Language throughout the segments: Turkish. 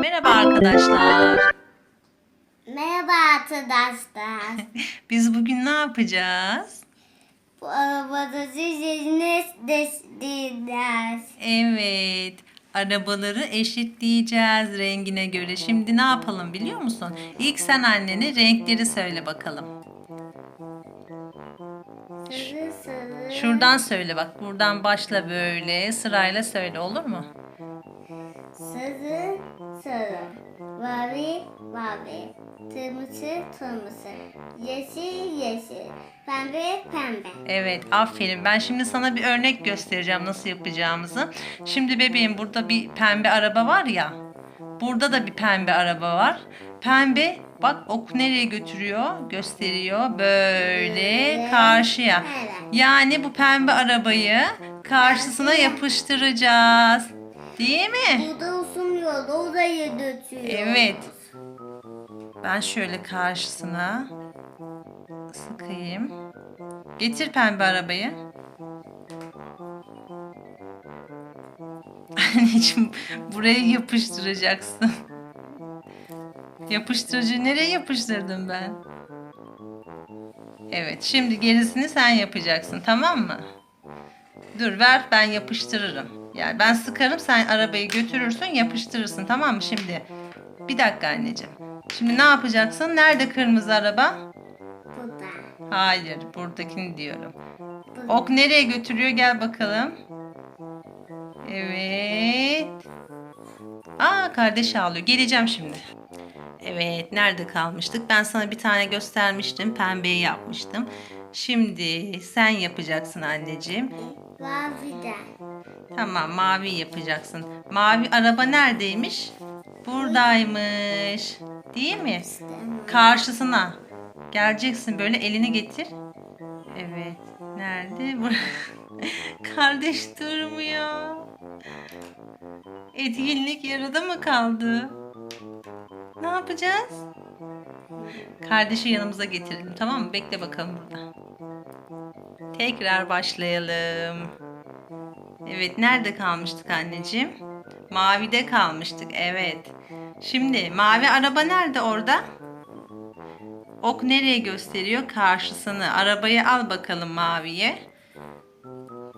Merhaba arkadaşlar. Merhaba arkadaşlar. Biz bugün ne yapacağız? Bu arabada destekleyeceğiz. Evet, arabaları eşitleyeceğiz rengine göre. Şimdi ne yapalım biliyor musun? İlk sen annene renkleri söyle bakalım. Sarı sarı. Şuradan söyle bak. Buradan başla böyle sırayla söyle olur mu? Sarı sarı. Mavi mavi. Kırmızı kırmızı. Yeşil yeşil. Pembe pembe. Evet, aferin. Ben şimdi sana bir örnek göstereceğim nasıl yapacağımızı. Şimdi bebeğim burada bir pembe araba var ya. Burada da bir pembe araba var. Pembe bak ok nereye götürüyor? Gösteriyor. Böyle karşıya. Yani bu pembe arabayı karşısına yapıştıracağız. Değil mi? Burada yol oraya götürüyor. Evet. Ben şöyle karşısına sıkayım. Getir pembe arabayı. Anneciğim buraya yapıştıracaksın. Yapıştırıcı nereye yapıştırdım ben? Evet şimdi gerisini sen yapacaksın tamam mı? Dur ver ben yapıştırırım. Yani ben sıkarım sen arabayı götürürsün yapıştırırsın tamam mı şimdi? Bir dakika anneciğim. Şimdi ne yapacaksın? Nerede kırmızı araba? Burada. Hayır buradakini diyorum. Ok nereye götürüyor gel bakalım. Evet. Aa kardeş ağlıyor. Geleceğim şimdi. Evet nerede kalmıştık? Ben sana bir tane göstermiştim. Pembeyi yapmıştım. Şimdi sen yapacaksın anneciğim. Maviden. Tamam mavi yapacaksın. Mavi araba neredeymiş? Buradaymış. Değil mi? Karşısına. Geleceksin böyle elini getir. Evet. Nerede? Kardeş durmuyor. Etkinlik yarıda mı kaldı? Ne yapacağız? Kardeşi yanımıza getirelim tamam mı? Bekle bakalım burada. Tekrar başlayalım. Evet, nerede kalmıştık anneciğim? Mavide kalmıştık, evet. Şimdi mavi araba nerede orada? Ok nereye gösteriyor? Karşısını. Arabayı al bakalım maviye.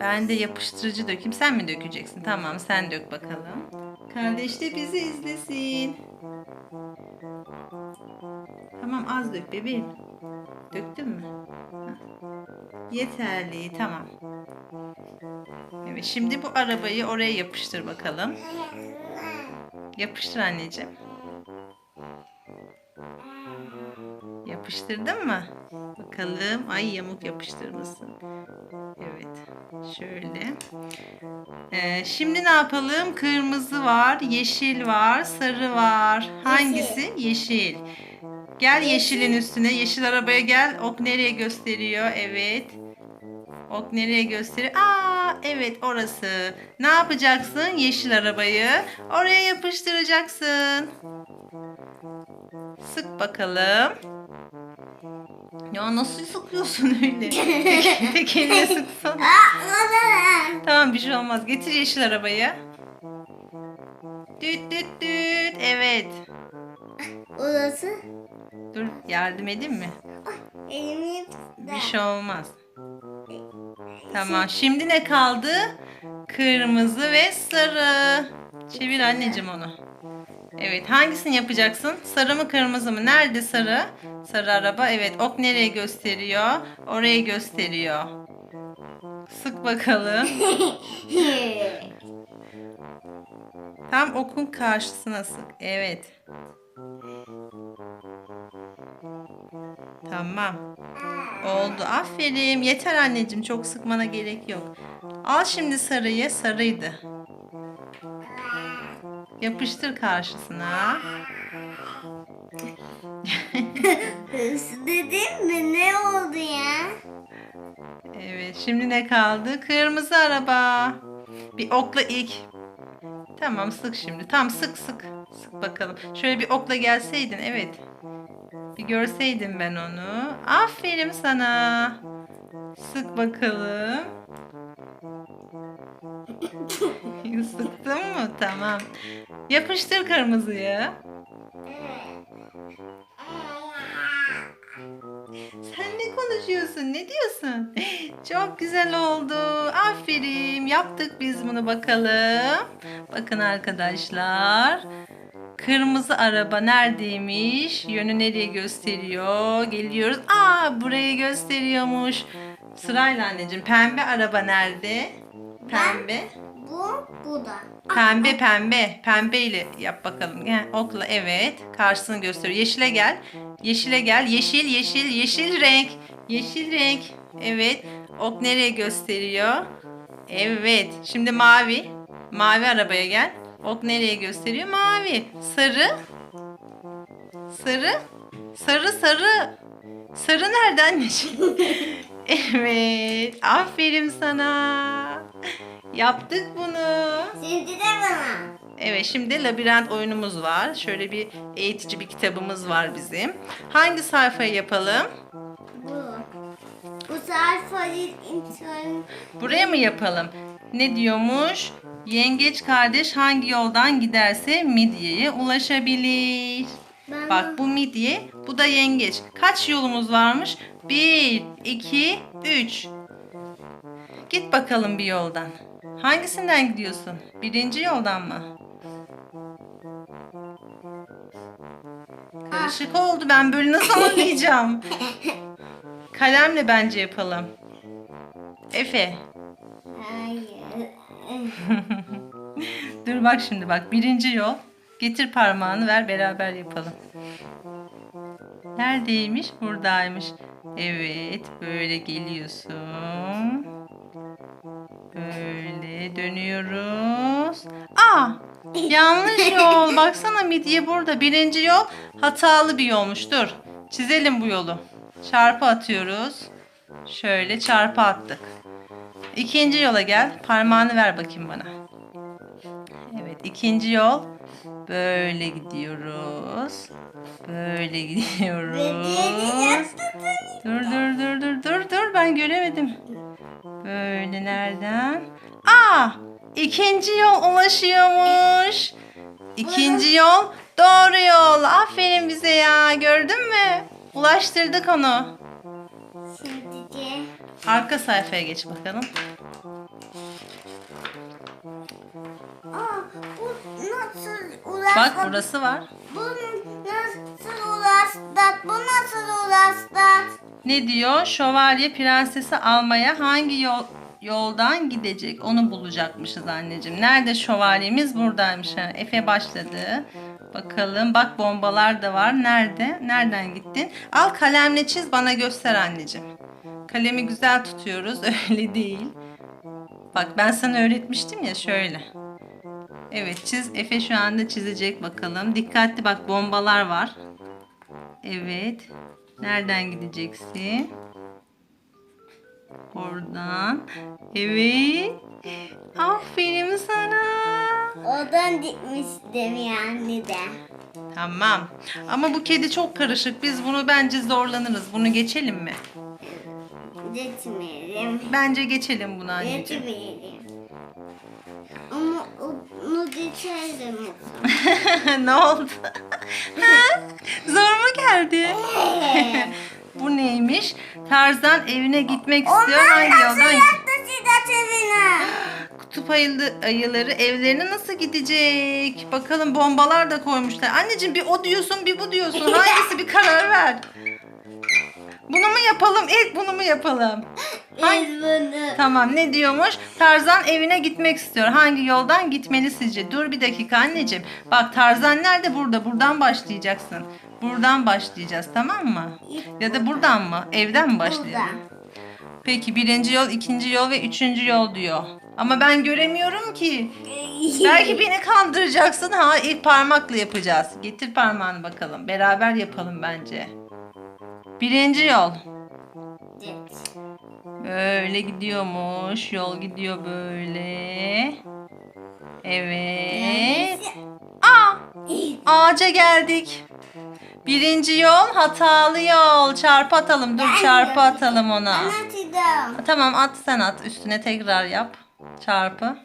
Ben de yapıştırıcı dökeyim. Sen mi dökeceksin? Tamam, sen dök bakalım. Kardeş de bizi izlesin. Tamam, az dök bebeğim. Döktün mü? Yeterli, tamam. Evet, şimdi bu arabayı oraya yapıştır bakalım. Yapıştır anneciğim. Yapıştırdın mı? Bakalım. Ay yamuk yapıştırmışsın. Evet. Şöyle. Ee, şimdi ne yapalım? Kırmızı var, yeşil var, sarı var. Hangisi? Yeşil. Gel yeşilin üstüne. Yeşil arabaya gel. Ok nereye gösteriyor? Evet. Ok nereye gösteriyor? Aa, evet orası. Ne yapacaksın? Yeşil arabayı oraya yapıştıracaksın. Sık bakalım. Ya nasıl sıkıyorsun öyle? tek, tek eline sıksan. Tamam bir şey olmaz. Getir yeşil arabayı. Düt düt düt. Evet. Orası. Dur yardım edeyim mi? Elimi Bir şey olmaz. Tamam. Şimdi ne kaldı? Kırmızı ve sarı. Çevir anneciğim onu. Evet. Hangisini yapacaksın? Sarı mı kırmızı mı? Nerede sarı? Sarı araba. Evet. Ok nereye gösteriyor? Orayı gösteriyor. Sık bakalım. Tam okun karşısına sık. Evet. Tamam. Oldu. Aferin. Yeter anneciğim. Çok sıkmana gerek yok. Al şimdi sarıyı. Sarıydı. Yapıştır karşısına. Dedim mi? Ne oldu ya? Evet. Şimdi ne kaldı? Kırmızı araba. Bir okla ilk. Tamam sık şimdi. Tam sık sık. Sık bakalım. Şöyle bir okla gelseydin. Evet. Bir görseydim ben onu. Aferin sana. Sık bakalım. Sıktın mı? Tamam. Yapıştır kırmızıyı. Sen ne konuşuyorsun? Ne diyorsun? Çok güzel oldu. Aferin. Yaptık biz bunu bakalım. Bakın arkadaşlar. Kırmızı araba neredeymiş? Yönü nereye gösteriyor? Geliyoruz. Aa burayı gösteriyormuş. Sırayla anneciğim. Pembe araba nerede? Pembe. Bu, bu da. Pembe pembe. Pembeyle yap bakalım. Gel, okla evet. Karşısını gösteriyor. Yeşile gel. Yeşile gel. Yeşil yeşil yeşil renk. Yeşil renk. Evet. Ok nereye gösteriyor? Evet. Şimdi mavi. Mavi arabaya gel. Ok nereye gösteriyor? Mavi. Sarı. Sarı. Sarı sarı. Sarı nerede anneciğim? evet. Aferin sana. Yaptık bunu. Şimdi de bana. Evet şimdi labirent oyunumuz var. Şöyle bir eğitici bir kitabımız var bizim. Hangi sayfayı yapalım? Bu. Bu sayfayı. Buraya mı yapalım? Ne diyormuş? Yengeç kardeş hangi yoldan giderse midyeye ulaşabilir. Ben Bak bu midye, bu da yengeç. Kaç yolumuz varmış? 1, 2, 3. Git bakalım bir yoldan. Hangisinden gidiyorsun? Birinci yoldan mı? Karışık oldu. Ben böyle nasıl anlayacağım? Kalemle bence yapalım. Efe. Hayır. Dur bak şimdi bak. Birinci yol. Getir parmağını ver beraber yapalım. Neredeymiş? Buradaymış. Evet. Böyle geliyorsun. Böyle dönüyoruz. Aa! Yanlış yol. Baksana midye burada. Birinci yol hatalı bir yolmuş. Dur. Çizelim bu yolu. Çarpı atıyoruz. Şöyle çarpı attık. İkinci yola gel. Parmağını ver bakayım bana. Evet ikinci yol. Böyle gidiyoruz. Böyle gidiyoruz. Dur dur dur dur dur dur ben göremedim. Böyle nereden? Aa! ikinci yol ulaşıyormuş. İkinci yol doğru yol. Aferin bize ya. Gördün mü? Ulaştırdık onu. Arka sayfaya geç bakalım. Aa, bu nasıl ulaştı? Bak burası var. Bu nasıl ulaştı? Bu nasıl ulaştı? Ne diyor? Şövalye prensesi almaya hangi yol yoldan gidecek? Onu bulacakmışız anneciğim. Nerede şövalyemiz? Buradaymış. Ha. Efe başladı. Bakalım. Bak bombalar da var. Nerede? Nereden gittin? Al kalemle çiz bana göster anneciğim. Kalemi güzel tutuyoruz. Öyle değil. Bak ben sana öğretmiştim ya şöyle. Evet çiz. Efe şu anda çizecek bakalım. Dikkatli bak bombalar var. Evet. Nereden gideceksin? Oradan. Evet. Aferin sana. Oradan gitmiştim yani de. Tamam. Ama bu kedi çok karışık. Biz bunu bence zorlanırız. Bunu geçelim mi? Geçmeyelim. Bence geçelim bunu anneciğim. Geçmeyelim. Ama onu geçelim. ne oldu? Zor mu geldi? bu neymiş? Tarzan evine gitmek istiyor. Hangi yoldan? Evine. Kutup ayılı, ayıları evlerine nasıl gidecek? Bakalım bombalar da koymuşlar. Anneciğim bir o diyorsun bir bu diyorsun. Hangisi bir karar ver. Bunu mu yapalım? İlk bunu mu yapalım? Hangi- Biz bunu. Tamam ne diyormuş? Tarzan evine gitmek istiyor. Hangi yoldan gitmeli sizce? Dur bir dakika anneciğim. Bak Tarzan nerede? Burada. Buradan başlayacaksın. Buradan başlayacağız tamam mı? Ya da buradan mı? Evden mi başlayalım? Buradan. Peki birinci yol, ikinci yol ve üçüncü yol diyor. Ama ben göremiyorum ki. Belki beni kandıracaksın. Ha ilk parmakla yapacağız. Getir parmağını bakalım. Beraber yapalım bence. Birinci yol. Geç. Böyle gidiyormuş. Yol gidiyor böyle. Evet. Aa! Ağaca geldik. Birinci yol hatalı yol. Çarpı atalım. Dur çarpı atalım ona. Tamam at sen at. Üstüne tekrar yap. Çarpı.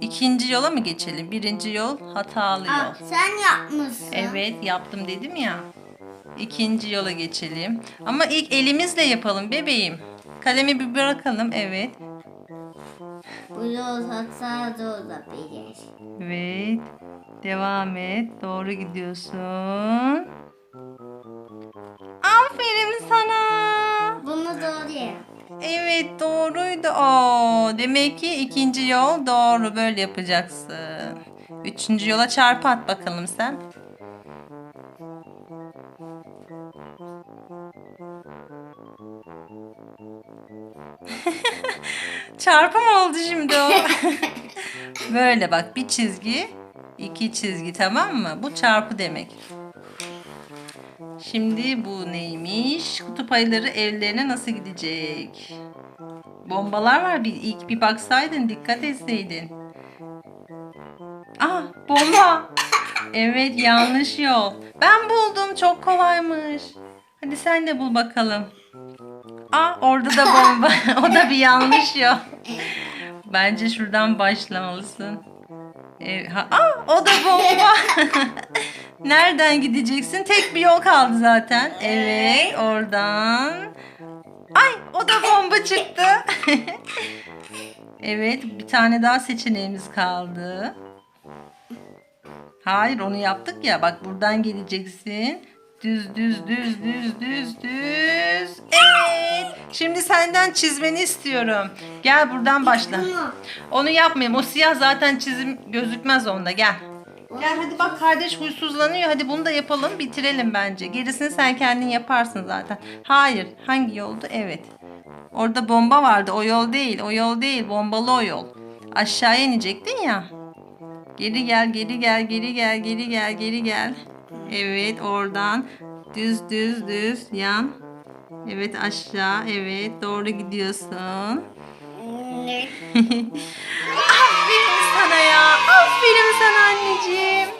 İkinci yola mı geçelim? Birinci yol hatalı Aa, yol. sen yapmışsın. Evet yaptım dedim ya. İkinci yola geçelim. Ama ilk elimizle yapalım bebeğim. Kalemi bir bırakalım. Evet. Bu yol hata da olabilir. Evet. Devam et. Doğru gidiyorsun. Aferin sana. Bunu doğru yap. Evet doğruydu. Demek ki ikinci yol doğru. Böyle yapacaksın. Üçüncü yola çarpı at bakalım sen. çarpı mı oldu şimdi o? Böyle bak bir çizgi, iki çizgi tamam mı? Bu çarpı demek. Şimdi bu neymiş? Kutup ayıları evlerine nasıl gidecek? Bombalar var. Bir ilk bir baksaydın, dikkat etseydin. Ah, bomba. Evet, yanlış yol. Ben buldum. Çok kolaymış. Hadi sen de bul bakalım. Ah, orada da bomba. o da bir yanlış yol. Bence şuradan başlamalısın. Evet, ha, ah, o da bomba. Nereden gideceksin? Tek bir yol kaldı zaten. Evet, oradan. Ay, o da bomba çıktı. evet, bir tane daha seçeneğimiz kaldı. Hayır, onu yaptık ya. Bak buradan geleceksin. Düz düz düz düz düz düz. Evet. Şimdi senden çizmeni istiyorum. Gel buradan başla. Onu yapmayayım. O siyah zaten çizim gözükmez onda. Gel. Gel hadi bak kardeş huysuzlanıyor. Hadi bunu da yapalım. Bitirelim bence. Gerisini sen kendin yaparsın zaten. Hayır. Hangi yoldu? Evet. Orada bomba vardı. O yol değil. O yol değil. Bombalı o yol. Aşağıya inecektin ya. Geri gel, geri gel, geri gel, geri gel, geri gel. Evet oradan. Düz düz düz yan. Evet aşağı. Evet doğru gidiyorsun. Aferin sana anneciğim.